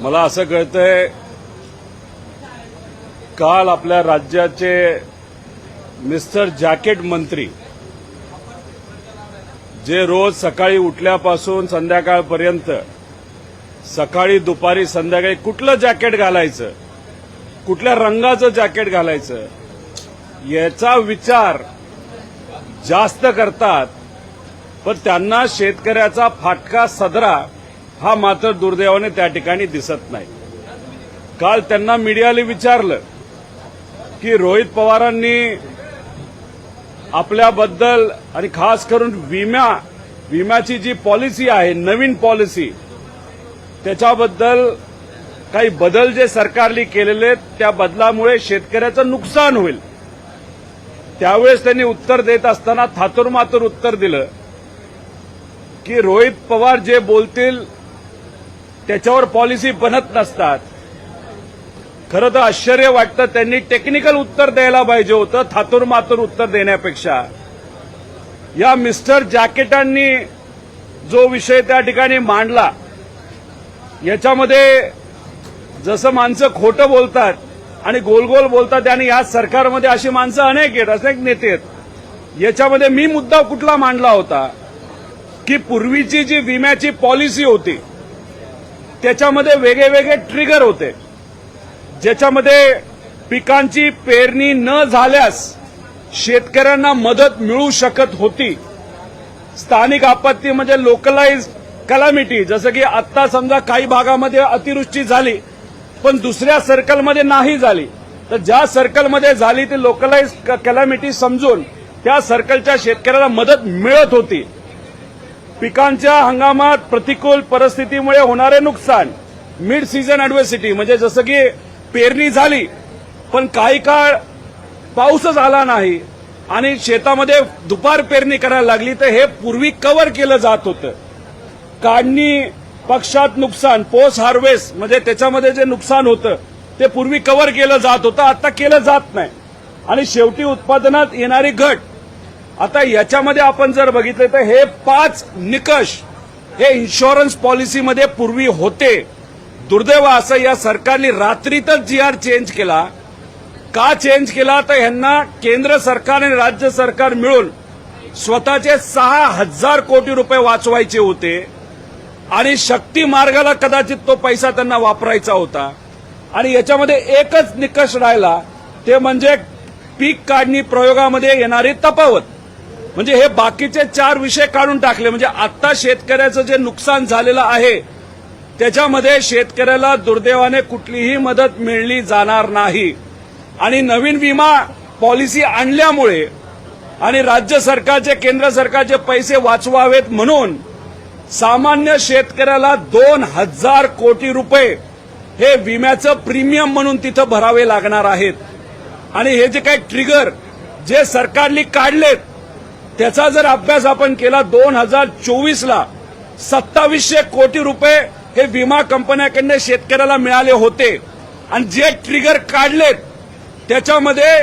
मला असं कळतंय काल आपल्या राज्याचे मिस्टर जॅकेट मंत्री जे रोज सकाळी उठल्यापासून संध्याकाळपर्यंत सकाळी दुपारी संध्याकाळी कुठलं जॅकेट घालायचं? कुठल्या रंगाचं जॅकेट घालायचं याचा विचार जास्त करतात पण त्यांना शेतकऱ्याचा फाटका सदरा हा मात्र दुर्दैवाने त्या ठिकाणी दिसत नाही. काल त्यांना मीडियाने विचारलं की रोहित पवारांनी आपल्याबद्दल आणि खास करून विमा विम्याची जी पॉलिसी आहे नवीन पॉलिसी त्याच्याबद्दल काही बदल जे सरकारने केलेले आहेत, त्या बदलामुळे शेतकऱ्याचं नुकसान होईल. त्यावेळेस त्यांनी उत्तर देत असताना थातुरमातुर उत्तर दिलं की रोहित पवार जे बोलतील त्याच्यावर पॉलिसी बनत नसतात. खरं तर आश्चर्य वाटतं त्यांनी टेक्निकल उत्तर द्यायला पाहिजे होतं थातुरमातुर उत्तर देण्यापेक्षा. या मिस्टर जॅकेटांनी जो विषय त्या ठिकाणी मांडला याच्यामध्ये जसं माणसं खोटं बोलतात आणि गोल गोल बोलतात आणि या सरकारमध्ये अशी माणसं अनेक आहेत अनेक नेते आहेत. याच्यामध्ये मी मुद्दा कुठला मांडला होता की पूर्वीची जी विम्याची पॉलिसी होती त्याच्यामध्ये वेगळे वेगळे ट्रिगर होते. ज्याच्यामध्ये पिकांची पेरणी न झाल्यास शेतकऱ्यांना मदत मिळू शकत होती. स्थानिक आपत्ती म्हणजे लोकलाइज कलामिटी जसं की आत्ता समजा काही भागामध्ये अतिवृष्टी झाली पण दुसऱ्या सर्कलमध्ये नाही झाली. तर ज्या सर्कलमध्ये झाली ती लोकलाइज कॅलॅमिटी समजून त्या सर्कलच्या शेतकऱ्याला मदत मिळत होती. पिकांच्या हंगामात प्रतिकूल परिस्थितीमुळे होणारे नुकसान मिड सीझन अॅडव्हर्सिटी म्हणजे जसं की पेरणी झाली पण काही काळ पाऊसच आला नाही आणि शेतामध्ये दुपार पेरणी करायला लागली तर हे पूर्वी कव्हर केलं जात होतं. काढणी पक्षात नुकसान पोस्ट हार्वेस्ट म्हणजे त्याच्यामध्ये जे नुकसान होतं ते पूर्वी कव्हर केलं जात होतं आता केलं जात नाही. आणि शेवटी उत्पादनात येणारी घट. आता याच्यामध्ये आपण जर बघितलं तर हे पाच निकष हे इन्शुरन्स पॉलिसीमध्ये पूर्वी होते. दुर्दैव असं या सरकारने रात्रीतच जी आर चेंज केला. का चेंज केला? तर ह्यांना केंद्र सरकार आणि राज्य सरकार मिळून स्वतःचे सहा हजार कोटी रुपये वाचवायचे होते. आणि शक्ती मार्गाला कदाचित तो पैसा त्यांना वापरायचा होता. आणि याच्यामध्ये एकच निकष राहिला ते म्हणजे पीक काढणी प्रयोगामध्ये येणारी तफावत. म्हणजे हे बाकीचे चार विषय काढून टाकले. म्हणजे आता शेतकऱ्याचं जे नुकसान झालेलं आहे त्याच्यामध्ये शेतकऱ्याला दुर्दैवाने कुठलीही मदत मिळली जाणार नाही. आणि नवीन विमा पॉलिसी आणल्यामुळे आणि राज्य सरकारचे केंद्र सरकारचे पैसे वाचवावेत म्हणून सामान्य शेतकऱ्याला दोन हजार कोटी रुपये हे विम्याचं प्रीमियम म्हणून तिथं भरावे लागणार आहेत. आणि हे जे काही ट्रिगर जे सरकारने काढलेत त्याचा जर अभ्यास आपण केला दोन हजार चोवीसला सत्तावीसशे कोटी रुपये हे विमा कंपन्याकडनं शेतकऱ्याला मिळाले होते. आणि जे ट्रिगर काढलेत त्याच्यामध्ये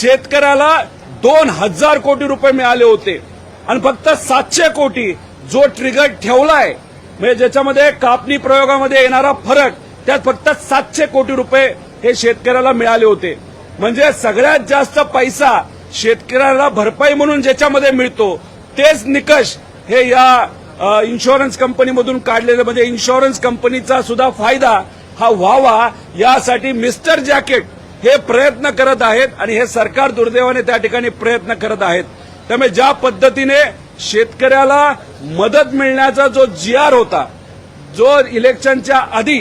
शेतकऱ्याला दोन हजार कोटी रुपये मिळाले होते. आणि फक्त सातशे कोटी जो ट्रिगर ठेवलाय म्हणजे ज्याच्यामध्ये कापणी प्रयोगामध्ये येणारा फरक त्यात फक्त सातशे कोटी रुपये हे शेतकऱ्याला मिळाले होते. म्हणजे सगळ्यात जास्त पैसा शेतकऱ्याला भरपाई म्हणून ज्याच्यामध्ये मिळतो तेच निकष हे या इन्शुरन्स कंपनीमधून काढलेले म्हणजे इन्शुरन्स कंपनीचा सुद्धा फायदा हा व्हावा यासाठी मिस्टर जॅकेट हे प्रयत्न करत आहेत आणि हे सरकार दुर्दैवाने त्या ठिकाणी प्रयत्न करत आहेत. त्यामुळे ज्या पद्धतीने शेतकऱ्याला मदत मिळण्याचा जो जी आर होता जो इलेक्शनच्या आधी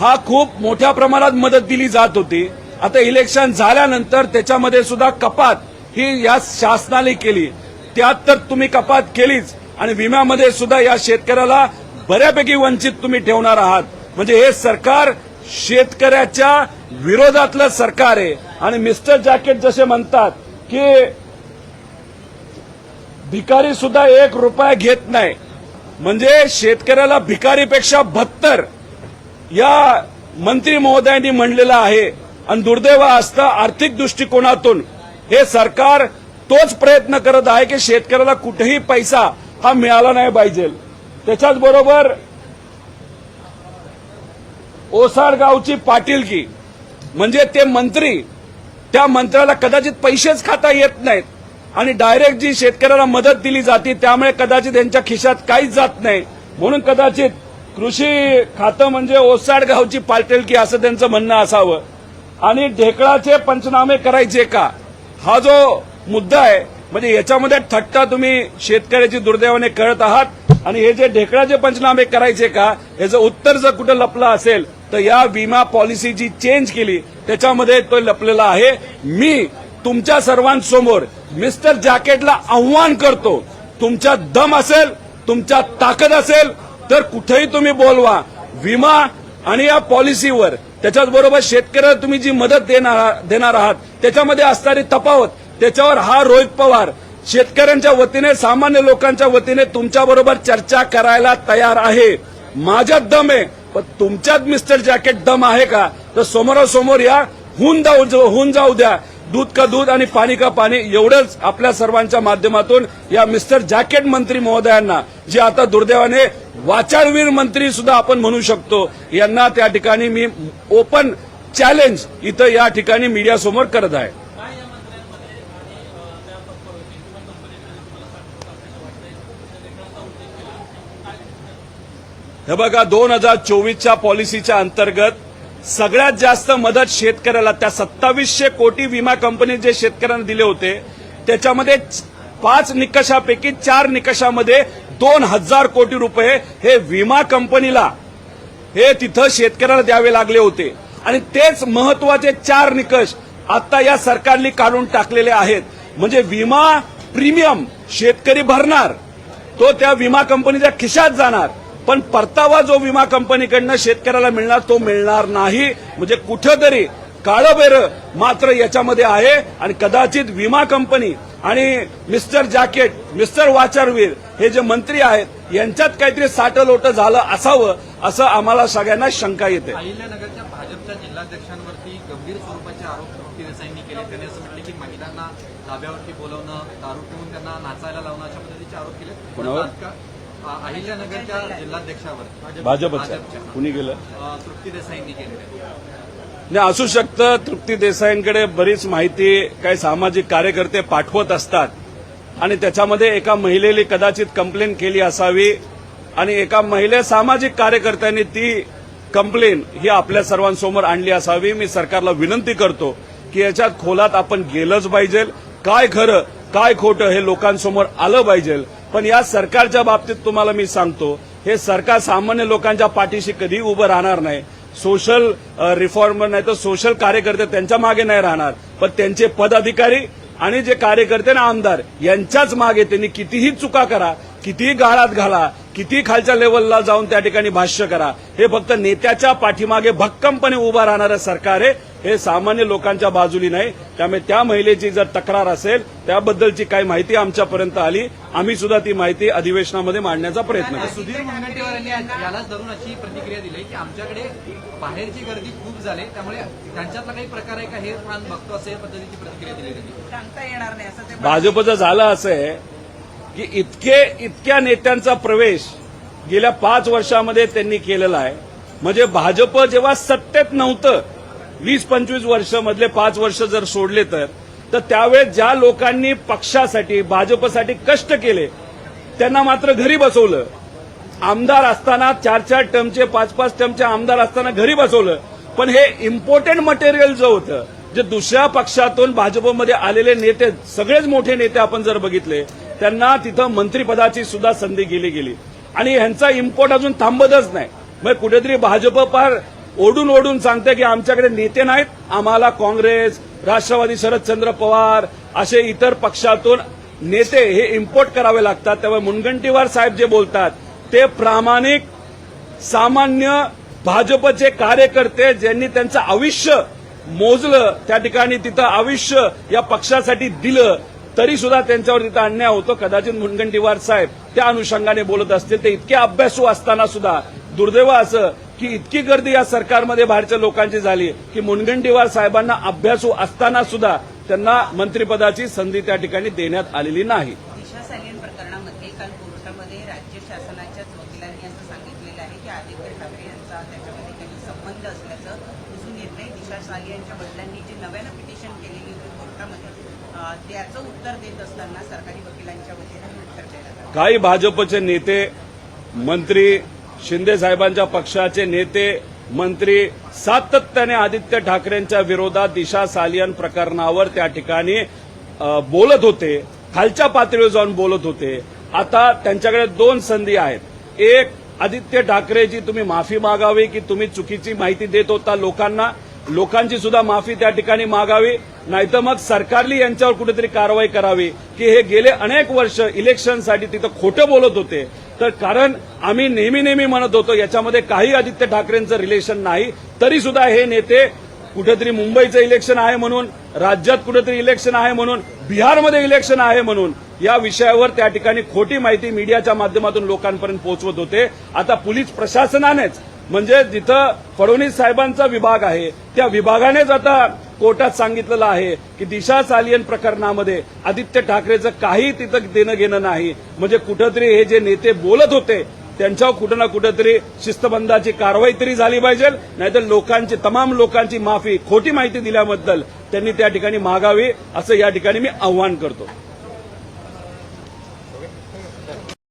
हा खूप मोठ्या प्रमाणात मदत दिली जात होती. आता इलेक्शन झाल्यानंतर त्याच्यामध्ये सुद्धा कपात ही या शासनाने केली. त्यात तर तुम्ही कपात केलीच आणि विम्यामध्ये सुद्धा या शेतकऱ्याला बऱ्यापैकी वंचित तुम्ही ठेवणार आहात. म्हणजे हे सरकार शेतकऱ्याच्या विरोधातलं सरकार आहे. आणि मिस्टर जॅकेट जसे म्हणतात की भिकारी सुद्धा एक रुपया घेत नाही. म्हणजे शेतकऱ्याला भिकारीपेक्षा बत्तर या मंत्री महोदयांनी म्हणलेलं आहे. आणि दुर्दैव असतं आर्थिक दृष्टिकोनातून हे सरकार तोच प्रयत्न करत आहे की शेतकऱ्याला कुठेही पैसा हा मिळाला नाही पाहिजे. त्याच्याच बरोबर ओसाडगावची पाटीलकी म्हणजे ते मंत्री त्या मंत्र्याला कदाचित पैसेच खाता येत नाहीत. आणि डायरेक्ट जी शेतकऱ्याला मदत दिली जाते त्यामुळे कदाचित त्यांच्या खिशात काहीच जात नाही. म्हणून कदाचित कृषी खातं म्हणजे ओसाड गावची की असं त्यांचं म्हणणं असावं. आणि ढेकळाचे पंचनामे करायचे का? हा जो मुद्दा आहे म्हणजे याच्यामध्ये थट्टा तुम्ही शेतकऱ्याची दुर्दैवाने करत आहात. आणि हे जे ढेकळाचे पंचनामे करायचे का याचं उत्तर जर कुठं लपलं असेल तर या विमा पॉलिसी जी चेंज केली त्याच्यामध्ये तो लपलेला आहे. मी तुमच्या सर्वांसमोर मिस्टर जॅकेटला आव्हान करतो. तुमच्या दम असेल तुमच्या ताकद असेल तर कुठेही तुम्ही बोलवा. विमा आणि या पॉलिसीवर त्याच्याचबरोबर शेतकऱ्याला तुम्ही जी मदत देणार देणार आहात त्याच्यामध्ये असणारी तफावत त्याच्यावर हा रोहित पवार. शेतकऱ्यांच्या वतीने सामान्य लोकांच्या वतीने तुमच्याबरोबर चर्चा करायला तयार आहे. माझ्यात दम आहे पण तुमच्यात मिस्टर जॅकेट दम आहे का? तर समोरासमोर या होऊन जाऊ होऊन जाऊ द्या. दूध का दूध आणि पाणी का पाणी एवढंच आपल्या सर्वांच्या माध्यमातून या मिस्टर जॅकेट मंत्री महोदयांना जे आता दुर्दैवाने वाचाळवीर मंत्री सुद्धा आपण म्हणू शकतो यांना त्या ठिकाणी मी ओपन चॅलेंज इथं या ठिकाणी मीडियासमोर करत आहे. हे बघा दोन हजार चोवीसच्या पॉलिसीच्या अंतर्गत सगळ्यात जास्त मदत शेतकऱ्याला त्या सत्तावीसशे कोटी विमा कंपनी जे शेतकऱ्यांना दिले होते त्याच्यामध्ये पाच निकषापैकी चार निकषामध्ये दोन हजार कोटी रुपये हे विमा कंपनीला हे तिथं शेतकऱ्याला द्यावे लागले होते. आणि तेच महत्त्वाचे चार निकष आता या सरकारने काढून टाकलेले आहेत. म्हणजे विमा प्रीमियम शेतकरी भरणार तो त्या विमा कंपनीच्या खिशात जाणार. पण परतावा जो विमा कंपनीकडनं शेतकऱ्याला मिळणार तो मिळणार नाही. म्हणजे कुठंतरी काळं बेरं मात्र याच्यामध्ये आहे आणि कदाचित विमा कंपनी आणि मिस्टर जॅकेट मिस्टर वाचारवीर हे जे मंत्री आहेत यांच्यात काहीतरी साटलोट झालं असावं असं आम्हाला सगळ्यांना शंका येते. अहिल्यानगरच्या भाजपच्या जिल्हाध्यक्षांवरती गंभीर स्वरूपाचे आरोप तृप्ती देसाईंनी केले. त्यांनी असं म्हटलं की महिलांना धाब्यावरती बोलवणं दारू पिऊन त्यांना नाचायला लावणं अशा पद्धतीचे आरोप केले. अहिल्यानगरच्या जिल्हाध्यक्षावर. भाजपच्या. कुणी गेलं? तृप्ती देसाईंनी केलेले नाही असू शकतं तृप्ती देसाईंकडे बरीच माहिती काही सामाजिक कार्यकर्ते पाठवत असतात आणि त्याच्यामध्ये एका महिलेने कदाचित कंप्लेन केली असावी आणि एका महिले सामाजिक कार्यकर्त्यांनी ती कंप्लेन ही आपल्या सर्वांसमोर आणली असावी. मी सरकारला विनंती करतो की याच्यात खोलात आपण गेलंच पाहिजे. काय खरं काय खोटं हे लोकांसमोर आलं पाहिजे. पण या सरकारच्या बाबतीत तुम्हाला मी सांगतो हे सरकार सामान्य लोकांच्या पाठीशी कधी उभं राहणार नाही. सोशल रिफॉर्मर नाही तर सोशल कार्यकर्ते त्यांच्या मागे नाही राहणार. पण त्यांचे पदाधिकारी आणि जे कार्यकर्ते ना आमदार यांच्याच मागे त्यांनी कितीही चुका करा कितीही गाळात घाला किती खालच्या लेवलला जाऊन त्या ठिकाणी भाष्य करा हे फक्त नेत्याच्या पाठीमागे भक्कमपणे उभं राहणारं सरकार आहे. हे सामान्य लोकांच्या बाजूली नाही. त्यामुळे त्या महिलेची जर तक्रार असेल त्याबद्दलची काही माहिती आमच्यापर्यंत आली. आम्ही सुद्धा ती माहिती अधिवेशनामध्ये मांडण्याचा प्रयत्न करू सुधीर मुनगंटीवार यांनी यालाच धरून अशी प्रतिक्रिया दिली की आमच्याकडे बाहेरची गर्दी खूप झाली. त्यामुळे त्यांच्यातला काही प्रकार आहे का हे पण बघतो असे पद्धतीची प्रतिक्रिया दिली त्यांनी सांगता येणार नाही असं भाजपचं झालं असं आहे की इतके इतक्या नेत्यांचा प्रवेश गेल्या पाच वर्षामध्ये त्यांनी केलेला आहे. म्हणजे भाजप जेव्हा सत्तेत नव्हतं वीस पंचवीस वर्ष मधले पाच वर्ष जर सोडले तर तर त्यावेळेस ज्या लोकांनी पक्षासाठी भाजपसाठी कष्ट केले त्यांना मात्र घरी बसवलं. आमदार असताना चार चार टर्मचे पाच पाच टर्मचे आमदार असताना घरी बसवलं. पण हे इम्पॉर्टंट मटेरियल जो होतं जे दुसऱ्या पक्षातून भाजपमध्ये आलेले नेते सगळेच मोठे नेते आपण जर बघितले त्यांना तिथं मंत्रिपदाची सुद्धा संधी गेली गेली. आणि ह्यांचा इम्पोर्ट अजून थांबतच नाही. मग कुठेतरी भाजप फार ओढून ओढून सांगते की आमच्याकडे नेते नाहीत. आम्हाला काँग्रेस राष्ट्रवादी शरदचंद्र पवार असे इतर पक्षातून नेते हे इम्पोर्ट करावे लागतात. त्यामुळे मुनगंटीवार साहेब जे बोलतात ते प्रामाणिक सामान्य भाजपचे कार्यकर्ते ज्यांनी त्यांचं आयुष्य मोजलं त्या ठिकाणी तिथं आयुष्य या पक्षासाठी दिलं तरी सुद्धा त्यांच्यावर तिथं अन्याय होतो. कदाचित मुनगंटीवार साहेब त्या अनुषंगाने बोलत असतील. ते इतके अभ्यासू असताना सुद्धा दुर्दैव असं की इतकी गर्दी या सरकारमध्ये बाहेरच्या लोकांची झाली की मुनगंटीवार साहेबांना अभ्यासू असताना सुद्धा त्यांना मंत्रिपदाची संधी त्या ठिकाणी देण्यात आलेली नाही. दिशा सालियन प्रकरणामध्ये काल कोर्टामध्ये राज्य शासनाच्याच वकिलांनी असं सांगितलेलं आहे की आदित्य ठाकरे यांचा त्याच्यामध्ये काही संबंध असल्याचं दिसून येत नाही. दिशा सालियनच्या वडिलांनी जे नव्यानं पिटिशन केलेली होती कोर्टामध्ये अं, त्याचं उत्तर देत असताना सरकारी वकिलांच्या वतीनं उत्तर देण्यात आलं. काही भाजपचे नेते मंत्री शिंदे साहेबांच्या पक्षाचे नेते मंत्री सातत्याने आदित्य ठाकरेंच्या विरोधात दिशा सालियन प्रकरणावर त्या ठिकाणी बोलत होते. खालच्या पातळीवर जाऊन बोलत होते. आता त्यांच्याकडे दोन संधी आहेत. एक आदित्य ठाकरेची तुम्ही माफी मागावी की तुम्ही चुकीची माहिती देत होता लोकांना? लोकांची सुद्धा माफी त्या ठिकाणी मागावी. नाहीतर मग सरकारली यांच्यावर कुठेतरी कारवाई करावी की हे गेले अनेक वर्ष इलेक्शनसाठी तिथं खोटं बोलत होते. तर कारण आम्ही नेहमी नेहमी म्हणत होतो याच्यामध्ये काही आदित्य ठाकरेंचं रिलेशन नाही तरी सुद्धा हे नेते कुठेतरी मुंबईचं इलेक्शन आहे म्हणून राज्यात कुठेतरी इलेक्शन आहे म्हणून बिहारमध्ये इलेक्शन आहे म्हणून या विषयावर त्या ठिकाणी खोटी माहिती मीडियाच्या माध्यमातून लोकांपर्यंत पोहोचवत होते. आता पोलीस प्रशासनानेच म्हणजे जिथं फडणवीस साहेबांचा विभाग आहे त्या विभागानेच आता कोर्टात सांगितलेलं आहे की दिशा सालियन प्रकरणामध्ये आदित्य ठाकरेचं काही तिथं देणं घेणं नाही. म्हणजे कुठंतरी हे जे नेते बोलत होते त्यांच्यावर कुठं ना कुठंतरी शिस्तबंधाची कारवाई तरी झाली पाहिजे. नाहीतर लोकांची तमाम लोकांची माफी खोटी माहिती दिल्याबद्दल त्यांनी त्या ठिकाणी मागावी असं या ठिकाणी मी आव्हान करतो.